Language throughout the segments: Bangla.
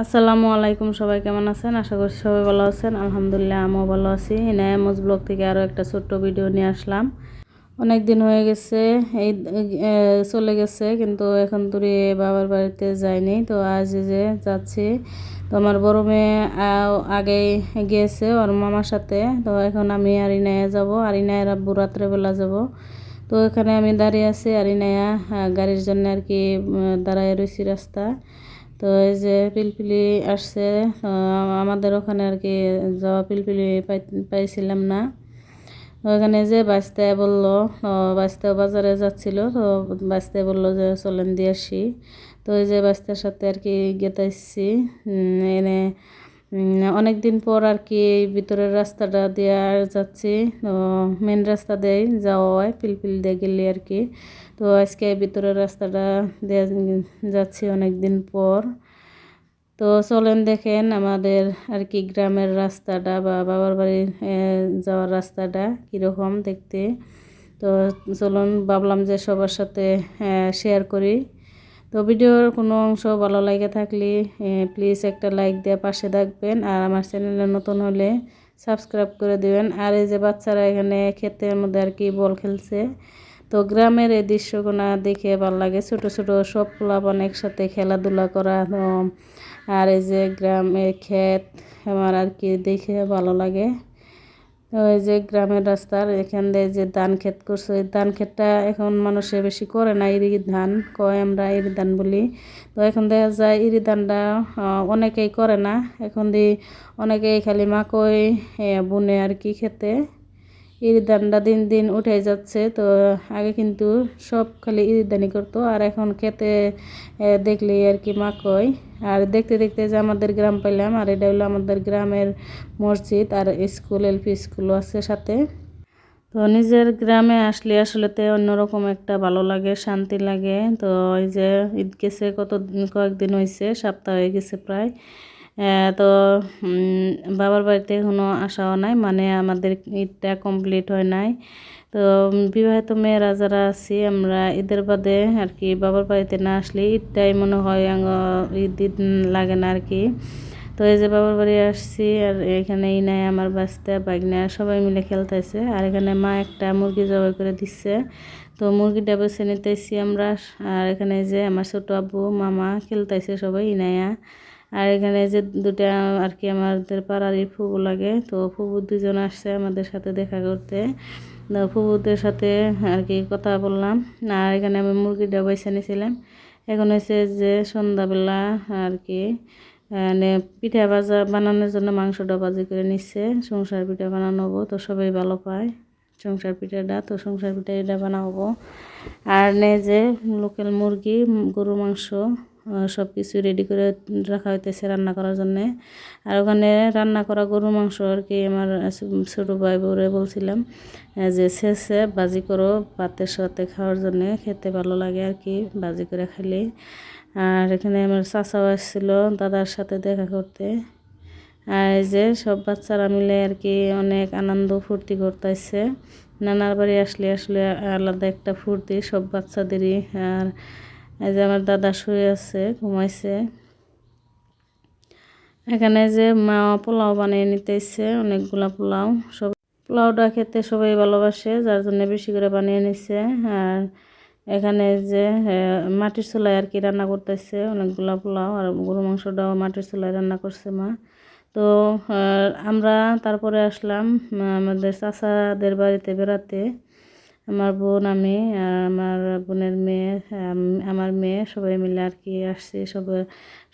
আসসালামু আলাইকুম সবাই, কেমন আছেন? আশা করছি সবাই ভালো আছেন। আলহামদুলিল্লাহ, আমিও ভালো আছি। এনায়ামজ ব্লগ থেকে আরও একটা ছোট্ট ভিডিও নিয়ে আসলাম। অনেক দিন হয়ে গেছে, এই চলে গেছে, কিন্তু এখন তুরি বাবার বাড়িতে যায়নি তো আজ যে যাচ্ছি। তো আমার বড় মেয়ে আগে গিয়েছে ওর মামার সাথে। তো এখন আমি আর ইনায়া যাব। আর ইনায়ের আব্বু রাত্রেবেলা যাব। তো এখানে আমি দাঁড়িয়ে আছি আর ইনায়া গাড়ির জন্য আর কি দাঁড়ায় রয়েছি রাস্তা। তো এই যে পিলপিলি আসছে আমাদের ওখানে আর কি যাওয়া পিলপিলি পাইছিলাম না। ওখানে যে বাঁচতে বলল বাঁচতে বাজারে যাচ্ছিল, তো বাঁচতে বলল যে চলেন দিয়ে আসি। তো ওই যে বাঁচতের সাথে আর কি গেতাইছি এনে অনেক দিন পর আর কি ভিতরের রাস্তাটা দিয়ে আর যাচ্ছি। তো মেন রাস্তা দিয়েই যাওয়া হয় পিলপিল দিয়ে গেলে আর কি। তো আজকে ভিতরের রাস্তাটা দিয়ে যাচ্ছি অনেক দিন পর। তো চলেন দেখেন আমাদের আর কি গ্রামের রাস্তাটা বা বাবার বাড়ির এ, যাওয়ার রাস্তাটা কীরকম দেখতে। তো চলুন ভাবলাম যে সবার সাথে শেয়ার করি। তো ভিডিওর কোনো অংশ ভালো লাগে থাকলে প্লিজ একটা লাইক দিয়ে পাশে থাকবেন। আর আমার চ্যানেলে নতুন হলে সাবস্ক্রাইব করে দিবেন। আর এই যে বাচ্চারা এখানে ক্ষেতের মধ্যে আর কি বল খেলছে, তো গ্রামের এই দৃশ্যগুলো দেখে ভালো লাগে। ছোট ছোট সব পোলাপান একসাথে খেলাধুলা করা আর এই যে গ্রামের ক্ষেত, আমার আর কি দেখে ভালো লাগে। এই যে গ্রামের রাস্তার এখান দিয়ে যে ধান ক্ষেত করছে এই ধান ক্ষেতটা এখন মানুষে বেশি করে না, ইরি ধান কয় আমরা ইরি ধান বলি। তো এখন দেখা যায় ইরি ধানটা অনেকেই করে না, এখন দিয়ে অনেকেই খালি মাকই বুনে আর কি খেতে। ইরি ধানটা দিন দিন উঠে যাচ্ছে, তো আগে কিন্তু সব খালি ইরি ধানই করতো, আর এখন খেতে দেখলেই আর কি মাকই। আর দেখতে দেখতে যে আমাদের গ্রাম পেলাম আর এটা হলো আমাদের গ্রামের মসজিদ আর স্কুল এলপি স্কুলও আছে সাথে। তো নিজের গ্রামে আসলে আসলেতে অন্যরকম একটা ভালো লাগে, শান্তি লাগে। তো এই যে ঈদ গেছে কত কয়েকদিন হয়েছে সপ্তাহ হয়ে গেছে প্রায়। তো বাবার বাড়িতে এখনও আসাও নাই মানে আমাদের ঈদটা কমপ্লিট হয় নাই। তো, বিবাহিত মেয়েরা যারা আছি, আমরা ঈদের বাদে আর কি বাবার বাড়িতে না আসলে ঈদটাই মনে হয় ঈদ ঈদ লাগে না আর কি। তো এই যে বাবার বাড়ি আসছি, আর এখানে ইনাই আমার বাচ্চা বাগনা সবাই মিলে খেলতেছে। আর এখানে মা একটা মুরগি জবাই করে দিচ্ছে। তো মুরগিটা বেছে নিতেছি আমরা, আর এখানে যে আমার ছোট আব্বু, মামা খেলতেছে সবাই ইনায়া আর এখানে যে দুটা আর কি আমাদের পাড়ারই ফুবু লাগে, তো ফুবু দুজন আসছে আমাদের সাথে দেখা করতে। ফুবুদের সাথে আর কি কথা বললাম। আর এখানে আমি মুরগিটা বেছে নিয়েছিলাম। এখন হয়েছে যে সন্ধ্যাবেলা আর কি মানে পিঠা ভাজা বানানোর জন্য মাংসটা ভাজি করে নিচ্ছে। সংসার পিঠা বানানো হব তো সবাই ভালো পায় সংসার পিঠাটা, তো সংসার পিঠা এটা বানাবো। আর নে যে লোকাল মুরগি গরু মাংস সব কিছু রেডি করে রাখা হইতেছে রান্না করার জন্যে। আর ওখানে রান্না করা গরু মাংস আর কি আমার ছোটো ভাই বউরে বলছিলাম যে শেষে বাজি করো ভাতের সাথে খাওয়ার জন্যে, খেতে ভালো লাগে আর কি বাজি করে খেলে আর এখানে আমার চাচাও আসছিল দাদার সাথে দেখা করতে। আর এই যে সব বাচ্চারা মিলে আর কি অনেক আনন্দ ফুর্তি করতেছে। নানার বাড়ি আসলে আসলে আলাদা একটা ফুর্তি সব বাচ্চাদেরই। আর এই যে আমার দাদা শুয়ে আছে, ঘুমাইছে। এখানে যে মা পোলাও বানিয়ে নিতেছে, অনেকগুলা পোলাও। সব পোলাওটা খেতে সবাই ভালোবাসে, যার জন্য বেশি করে বানিয়ে নিছে। আর এখানে যে মাটির চুলায় আর কি রান্না করতেছে, অনেকগুলা পোলাও আর গরু মাংসটাও মাটির চুলায় রান্না করছে মা। তো আমরা তারপরে আসলাম আমাদের চাচাদের বাড়িতে বেড়াতে। আমার বোন, আমি আর আমার বোনের মেয়ে আমার মেয়ে সবাই মিলে আর কি আসছি সবার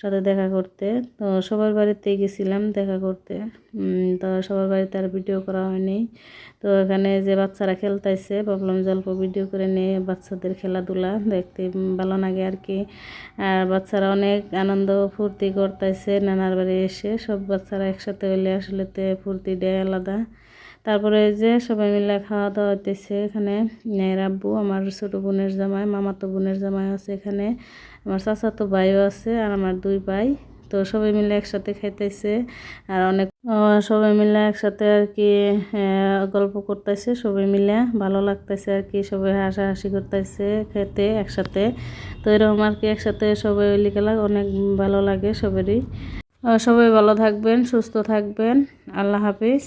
সাথে দেখা করতে। তো সবার বাড়িতে গেছিলাম দেখা করতে। তো সবার বাড়িতে আর ভিডিও করা হয়নি। তো এখানে যে বাচ্চারা খেলতেছে ভাবলাম যে অল্প ভিডিও করে নিয়ে বাচ্চাদের খেলাধুলা দেখতে ভালো লাগে আর কি। আর বাচ্চারা অনেক আনন্দ, ফুর্তি করতেছে নানার বাড়ি এসে সব বাচ্চারা একসাথে হলে আসলে তে ফুর্তি দেয় আলাদা। তারপরে যে সবাই মিলে খাওয়া দাওয়া হইতেছে এখানে। মেয়ের আব্বু, আমার ছোটো বোনের জামাই, মামাতো বোনের জামাই আছে এখানে। আমার চাচাতো ভাইও আছে আর আমার দুই ভাই। তো সবাই মিলে একসাথে খাইতেছে আর অনেক সবাই মিলে একসাথে আর কি গল্প করতেছে। সবাই মিলে ভালো লাগতেছে আর কি, সবাই হাসাহাসি করতেছে খেতে একসাথে। তো এরকম আর কি একসাথে সবাই গেলে অনেক ভালো লাগে সবারই। সবাই ভালো থাকবেন, সুস্থ থাকবেন। আল্লাহ হাফিজ।